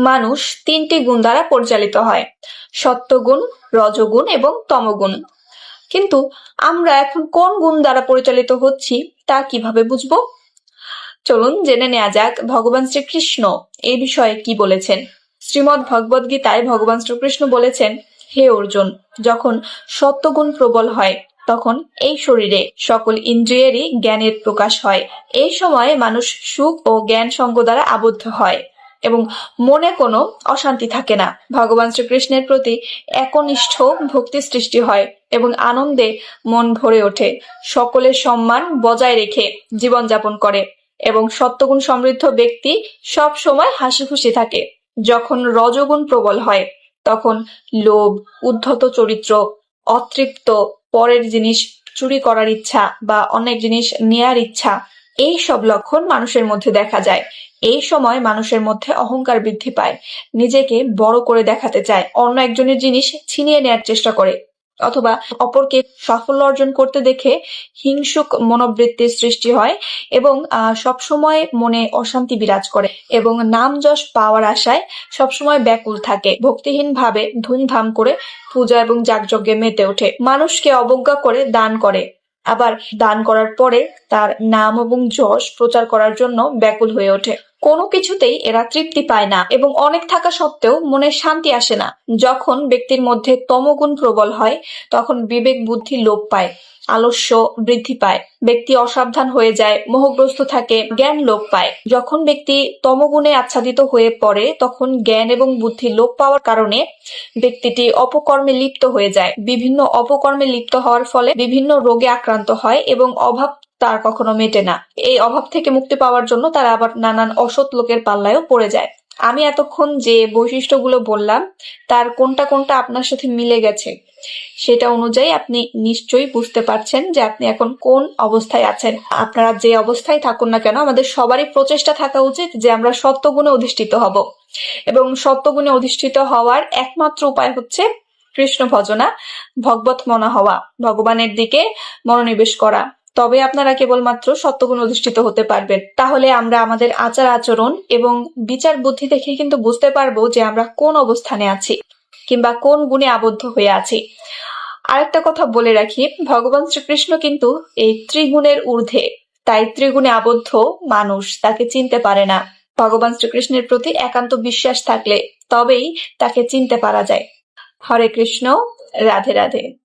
মানুষ তিনটি গুণ দ্বারা পরিচালিত হয়। সত্যগুণ, রজগুণ এবং তমগুণ। কিন্তু আমরা এখন কোন গুণ দ্বারা পরিচালিত হচ্ছি তা কীভাবে বুঝব? চলুন জেনে নেওয়া যাক ভগবান শ্রীকৃষ্ণ এই বিষয়ে কি বলেছেন। শ্রীমদ ভগবদ গীতায় ভগবান শ্রীকৃষ্ণ বলেছেন, হে অর্জুন, যখন সত্যগুণ প্রবল হয়, তখন এই শরীরে সকল ইন্দ্রিয়েরই জ্ঞানের প্রকাশ হয়। এই সময়ে মানুষ সুখ ও জ্ঞান সঙ্গ দ্বারা আবদ্ধ হয়। এবং মনে কোনো অশান্তি থাকে না। ভগবান শ্রীকৃষ্ণের প্রতি একনিষ্ঠ ভক্তি সৃষ্টি হয় এবং আনন্দে মন ভরে ওঠে। সকলের সম্মান বজায় রেখে জীবনযাপন করে এবং সত্যগুণ সমৃদ্ধ ব্যক্তি সব সময় হাসি খুশি থাকে। যখন রজগুণ প্রবল হয়, তখন লোভ, উদ্ধত চরিত্র, অতৃপ্ত পরের জিনিস চুরি করার ইচ্ছা বা অনেক জিনিস নেয়ার ইচ্ছা এই সব লক্ষণ মানুষের মধ্যে দেখা যায়। এই সময় মানুষের মধ্যে অহংকার বৃদ্ধি পায়। নিজেকে বড় করে দেখাতে চায়। অন্য একজনের জিনিস ছিনিয়ে নেয়ার চেষ্টা করে। অথবা অপরকে সাফল্য অর্জন করতে দেখে হিংসুক মনোবৃত্তির সৃষ্টি হয় এবং সবসময় মনে অশান্তি বিরাজ করে এবং নাম যশ পাওয়ার আশায় সবসময় ব্যাকুল থাকে। ভক্তিহীন ভাবে ধুমধাম করে পূজা এবং যাগযজ্ঞে মেতে ওঠে। মানুষকে অবজ্ঞা করে দান করে। আবার দান করার পরে তার নাম এবং যশ প্রচার করার জন্য ব্যাকুল হয়ে ওঠে। কোনো কিছুতেই এরা তৃপ্তি পায় না এবং অনেক থাকা সত্ত্বেও মনে শান্তি আসে না। যখন ব্যক্তির মধ্যে তমগুণ প্রবল হয়, তখন বিবেক বুদ্ধি লোপ পায়, আলস্য বৃদ্ধি পায়, ব্যক্তি অসাবধান হয়ে যায়, মোহগ্রস্ত থাকে, জ্ঞান লোপ পায়। যখন ব্যক্তি তমগুণে আচ্ছাদিত হয়ে পড়ে, তখন জ্ঞান এবং বুদ্ধি লোপ পাওয়ার কারণে ব্যক্তিটি অপকর্মে লিপ্ত হয়ে যায়। বিভিন্ন অপকর্মে লিপ্ত হওয়ার ফলে বিভিন্ন রোগে আক্রান্ত হয় এবং অভাব তার কখনো মেটে না। এই অভাব থেকে মুক্তি পাওয়ার জন্য তারা আবার নানান অসৎ লোকের পাল্লায়ও পড়ে যায়। আমি এতক্ষণ যে বৈশিষ্ট্যগুলো বললাম, তার কোনটা কোনটা আপনার সাথে মিলে গেছে, সেটা অনুযায়ী আপনি নিশ্চয়ই বুঝতে পারছেন যে আপনি এখন কোন অবস্থায় আছেন। আপনারা যে অবস্থায় থাকুন না কেন, আমাদের সবারই প্রচেষ্টা থাকা উচিত যে আমরা সত্যগুণে অধিষ্ঠিত হব। এবং সত্যগুণে অধিষ্ঠিত হওয়ার একমাত্র উপায় হচ্ছে কৃষ্ণ ভজনা ভগবত মনা হওয়া, ভগবানের দিকে মনোনিবেশ করা। তবে আপনারা কেবলমাত্র সত্যগুণ অধিষ্ঠিত হতে পারবেন। তাহলে আমরা আমাদের আচার আচরণ এবং বিচার বুদ্ধি দেখে কিন্তু বুঝতে পারব যে আমরা কোন অবস্থানে আছি কিংবা কোন গুণে আবদ্ধ হয়ে আছি। আরেকটা কথা বলে রাখি, ভগবান শ্রীকৃষ্ণ কিন্তু এই ত্রিগুণের ঊর্ধ্বে। তাই ত্রিগুণে আবদ্ধ মানুষ তাকে চিনতে পারে না। ভগবান শ্রীকৃষ্ণের প্রতি একান্ত বিশ্বাস থাকলে তবেই তাকে চিনতে পারা যায়। হরে কৃষ্ণ, রাধে রাধে।